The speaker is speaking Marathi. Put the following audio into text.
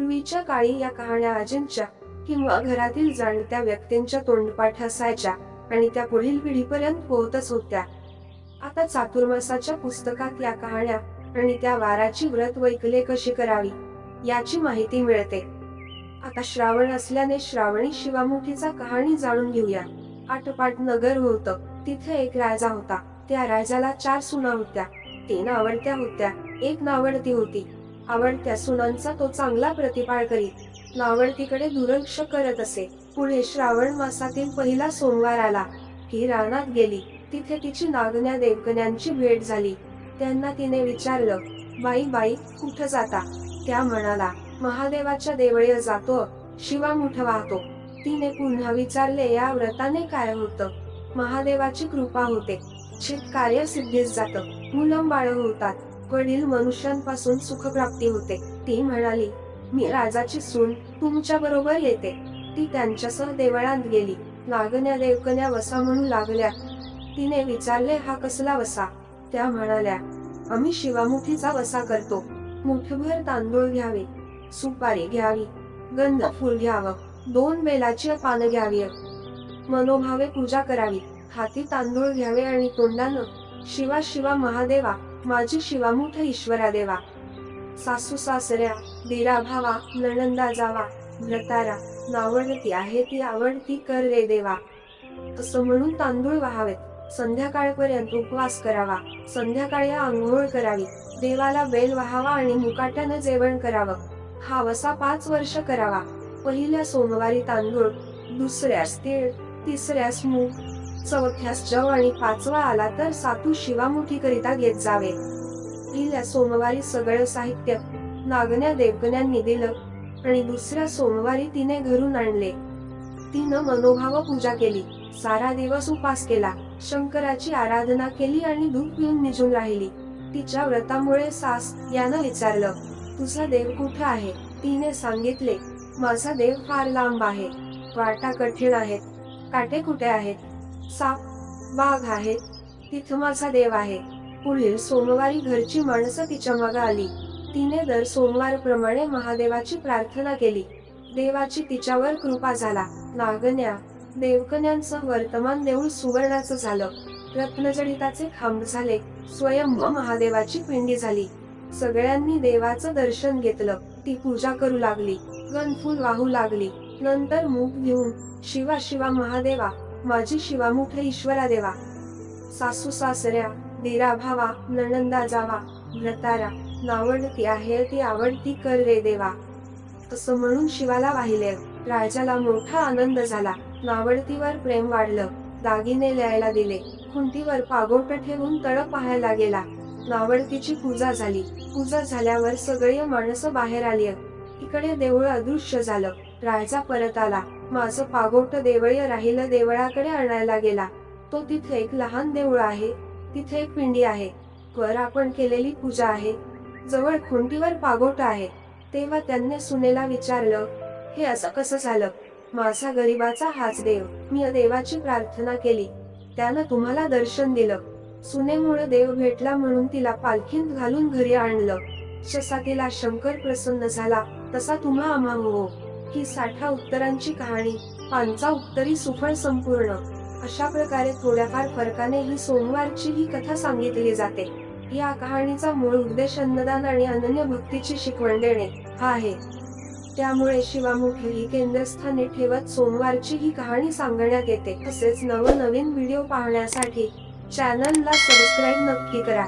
पूर्वीच्या काळी या कहाण्या आजींच्या किंवा घरातील जाणत्या व्यक्तींच्या तोंडपाठ असायच्या आणि त्या पुढील पिढीपर्यंत पोहोतच होत्या. आता चातुर्मासाच्या पुस्तकात या कहाण्या आणि त्या वाराची व्रत वैकले कशी करावी याची माहिती मिळते. आता श्रावण असल्याने श्रावणी शिवामुठीचा कहाणी जाणून घेऊया. आटपाट नगर होत तिथे एक राजा होता. त्या राजाला चार सुना होत्या. तीन आवडत्या होत्या एक नावडती होती. आवडत्या सुनांचा तो चांगला प्रतिपाळ करीत. लावणतीकडे दुर्लक्ष करत असे. पुढे श्रावण मासातील पहिला सोमवार आला. ही रानात गेली. तिथे तिची नागण्या देवकन्यांची भेट झाली. त्यांना तिने विचारलं बाई बाई कुठं जाता? त्या म्हणाला महादेवाच्या देवळे जातो. शिवा मुठ वाहतो. तिने पुन्हा विचारले या व्रताने काय होतं? महादेवाची कृपा होते. चित कार्य सिद्धीस जात. मुलं बाळ होतात. वडील मनुष्यांपासून सुखप्राप्ती होते. ती म्हणाली मी राजाची सून तुमच्या बरोबर येते. ती त्यांच्यासह देवळात गेली. नागण्या देवकन्या वसा म्हणू लागल्या. तिने विचारले हा कसला वसा? त्या म्हणाल्या आम्ही शिवामुखीचा वसा करतो. मुठभर तांदूळ घ्यावे सुपारी घ्यावी गंध फुल घ्यावं दोन बेलाची पानं घ्यावी मनोभावे पूजा करावी हाती तांदूळ घ्यावे आणि तोंडानं शिवा शिवा महादेवा माझी शिवामुठ ईश्वरा देवा. सासू सासऱ्या दिरा भावा नणंदा जावा भ्रतारा नावडती आहे ती आवडती कर रे देवा. असं म्हणून तांदूळ वाहावेत. संध्याकाळपर्यंत उपवास करावा. संध्याकाळी आंघोळ करावी. देवाला बेल वाहावा आणि मुकाट्यानं जेवण करावं. हा वसा पाच वर्ष करावा. पहिल्या सोमवारी तांदूळ दुसऱ्यास तीळ तिसऱ्यास मूग चौथ्यास जव आणि पाचवा आला तर सातू शिवामुठी करिता घेत जावे. पहिल्या सोमवारी सगळं साहित्य नागण्या देवगण्यांनी दिलं आणि दुसऱ्या सोमवारी तिने घरून आणले. तिनं मनोभाव पूजा केली सारा दिवस उपास केला शंकराची आराधना केली आणि दूध पिऊन निजून राहिली. तिच्या व्रतामुळे सास यानं विचारलं तुझा देव कुठं आहे? तिने सांगितले माझा देव फार लांब आहे. वाटा कठीण आहेत. काटे कुठे आहेत? साप वाघ आहेत तिथं माझा देव आहे. पुढील सोमवारी घरची माणसं तिच्यामागे आली. तिने दर सोमवारप्रमाणे महादेवाची प्रार्थना केली. देवाची तिच्यावर कृपा झाला. नागण्या देवकन्यांचं वर्तमान देऊळ सुवर्णाचं झालं. रत्नजडिताचे खांब झाले. स्वयंभ महादेवाची पिंडी झाली. सगळ्यांनी देवाचं दर्शन घेतलं. ती पूजा करू लागली. गणफूल वाहू लागली. नंतर मूग घेऊन शिवा शिवा महादेवा माझी शिवामुठ ईश्वरा देवा. सासू सासऱ्या दिरा भावा नणंदा जावा व्रतारा नावडती आहे ती आवडती कर रे देवा. असं म्हणून शिवाला वाहिले राजाला मोठा आनंद झाला. नावडतीवर प्रेम वाढलं दागिने लिहायला दिले खुंटीवर पागोट ठेवून तळ पाहायला गेला. नावडतीची पूजा झाली. पूजा झाल्यावर सगळी माणसं बाहेर आली. इकडे देऊळ अदृश्य झालं. राजा परत आला. माझं पागोट देवळी राहिलं देवळाकडे आणायला गेला. तो तिथे एक लहान देऊळ आहे. तिथे एक पिंडी आहे. वर आपण केलेली पूजा आहे. जवळ खुंटीवर पागोट आहे. तेव्हा त्यांनी सुनेला विचारलं हे असं कसं झालं? माझा गरिबाचा हाच देव. मी देवाची प्रार्थना केली. त्यानं तुम्हाला दर्शन दिलं. सुनेमुळे देव भेटला म्हणून तिला पालखीत घालून घरी आणलं. जसा तिला शंकर प्रसन्न झाला तसा तुम्हा आम्हा हो. ही साठा उत्तरांची कहाणी पांचा उत्तरी सुफळ संपूर्ण. अशा प्रकारे थोड्याफार फरकाने ही सोमवारची ही कथा सांगितली जाते. या कहाणीचा मूळ उद्देश अन्नदान आणि अनन्य भक्तीची शिकवण देणे हा आहे. त्यामुळे शिवामुखे ही केंद्रस्थानी ठेवत सोमवारची ही कहाणी सांगण्यात येते. तसेच नवनवीन व्हिडिओ पाहण्यासाठी चॅनलला सबस्क्राईब नक्की करा.